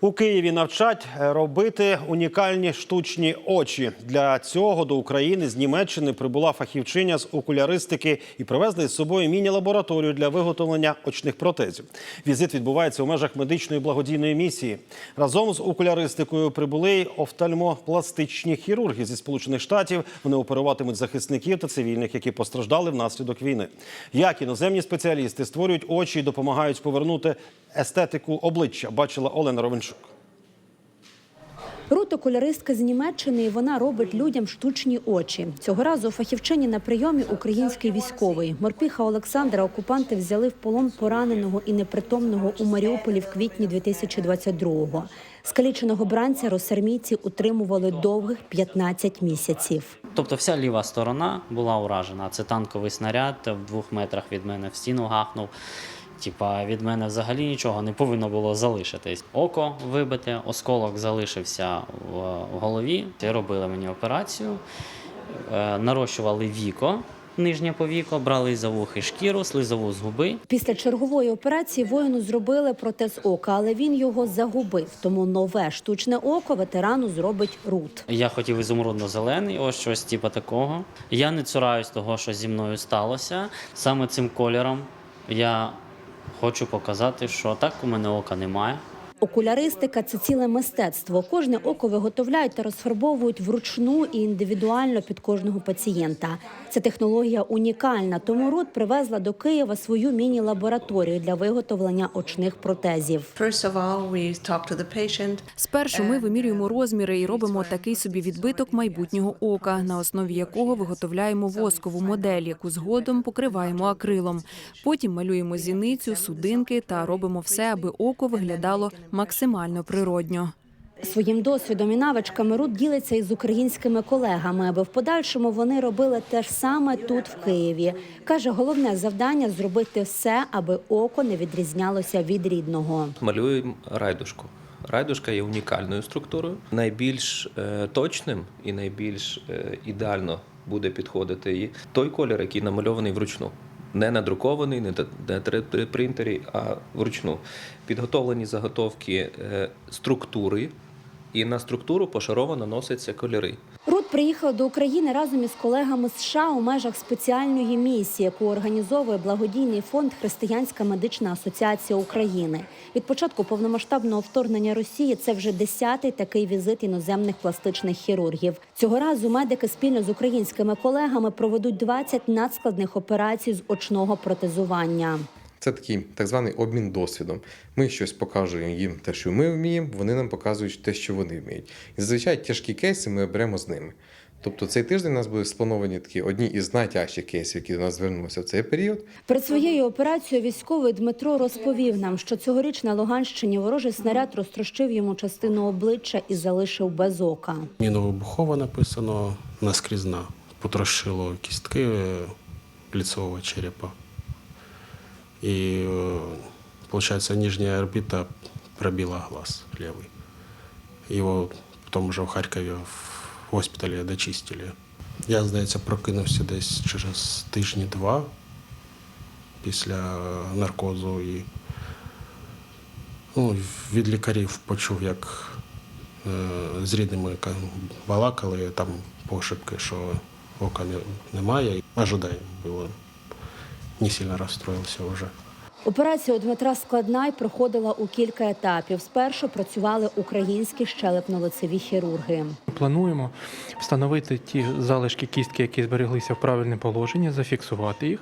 У Києві навчать робити унікальні штучні очі. Для цього до України з Німеччини прибула фахівчиня з окуляристики і привезли з собою міні-лабораторію для виготовлення очних протезів. Візит відбувається у межах медичної благодійної місії. Разом з окуляристикою прибули й офтальмопластичні хірурги зі сполучених штатів. Вони оперуватимуть захисників та цивільних, які постраждали внаслідок війни. Як іноземні спеціалісти створюють очі і допомагають повернути естетику обличчя, бачила Олена Ровенчук. Рут окуляристка з Німеччини, і вона робить людям штучні очі. Цього разу фахівчині на прийомі український військовий. Морпіха Олександра окупанти взяли в полон пораненого і непритомного у Маріуполі в квітні 2022-го. Скаліченого бранця росармійці утримували довгих 15 місяців. Тобто вся ліва сторона була уражена. Це танковий снаряд в двох метрах від мене в стіну гахнув. Типа від мене взагалі нічого не повинно було залишитись. Око вибите, осколок залишився в голові. Робили мені операцію, е, нарощували віко, нижнє повіко, брали за вухи шкіру, слизову з губи. Після чергової операції воїну зробили протез ока, але він його загубив. Тому нове штучне око ветерану зробить Рут. Я хотів ізумрудно-зелений, ось щось типу такого. Я не цураюсь того, що зі мною сталося. Саме цим кольором я хочу показати, що так у мене ока немає. Окуляристика це ціле мистецтво. Кожне око виготовляють та розфарбовують вручну і індивідуально під кожного пацієнта. Ця технологія унікальна, тому Рут привезла до Києва свою міні-лабораторію для виготовлення очних протезів. Спершу ми вимірюємо розміри і робимо такий собі відбиток майбутнього ока, на основі якого виготовляємо воскову модель, яку згодом покриваємо акрилом. Потім малюємо зіницю, судинки та робимо все, аби око виглядало максимально природньо. Своїм досвідом і навичками Рут ділиться із українськими колегами, аби в подальшому вони робили те ж саме тут, в Києві. Каже, головне завдання зробити все, аби око не відрізнялося від рідного. малюємо райдушку. Райдушка є унікальною структурою. Найбільш е, точним і найбільш е, ідеально буде підходити і той колір, який намальований вручну. Не надрукований, не на 3D-принтері, а вручну. Підготовлені заготовки е, структури, і на структуру пошарово наносяться кольори. Приїхала до України разом із колегами США у межах спеціальної місії, яку організовує благодійний фонд Християнська медична асоціація України. Від початку повномасштабного вторгнення Росії це вже десятий такий візит іноземних пластичних хірургів. Цього разу медики спільно з українськими колегами проведуть 20 надскладних операцій з очного протезування. Це такий так званий обмін досвідом. Ми щось покажемо їм те, що ми вміємо, вони нам показують те, що вони вміють. І зазвичай тяжкі кейси ми беремо з ними. Тобто цей тиждень у нас будуть сплановані такі одні із найтяжчих кейсів, які до нас звернулися в цей період. Перед своєю операцією військовий Дмитро розповів нам, що цьогоріч на Луганщині ворожий снаряд розтрощив йому частину обличчя і залишив без ока. Міновибухова написано наскрізна. Потрошило кістки е, лицевого черепа. І, виходить, нижня орбита пробила глаз левый. Його потім вже в Харкові в госпіталі дочистили. Я, здається, прокинувся десь через тижні-два після наркозу і ну, від лікарів почув, як е, з рідними балакали там пошепки, що ока не, немає. Ожидаємо було. Не сильно розстроївся вже. Операція у Дмитра складна і проходила у кілька етапів. Спершу працювали українські щелепно-лицеві хірурги. Плануємо встановити ті залишки кістки, які збереглися в правильне положення, зафіксувати їх,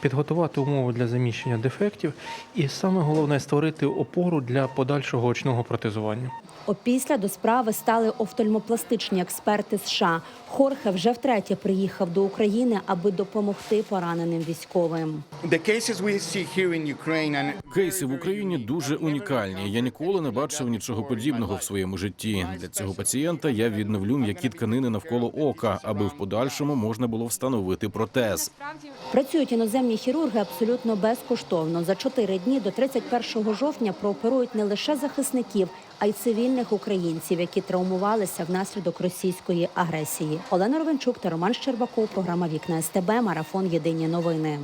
підготувати умови для заміщення дефектів, і саме головне створити опору для подальшого очного протезування. Опісля до справи стали офтальмопластичні експерти США. Хорхе вже втретє приїхав до України, аби допомогти пораненим військовим. Кейси в Україні дуже унікальні. Я ніколи не бачив нічого подібного в своєму житті. Для цього пацієнта я відновлю м'які тканини навколо ока, аби в подальшому можна було встановити протез. Працюють іноземні хірурги абсолютно безкоштовно. За чотири дні до 31 жовтня прооперують не лише захисників, а й цивільних українців, які травмувалися внаслідок російської агресії. Олена Ровенчук та Роман Щербаков. Програма Вікна СТБ. Марафон Єдині новини.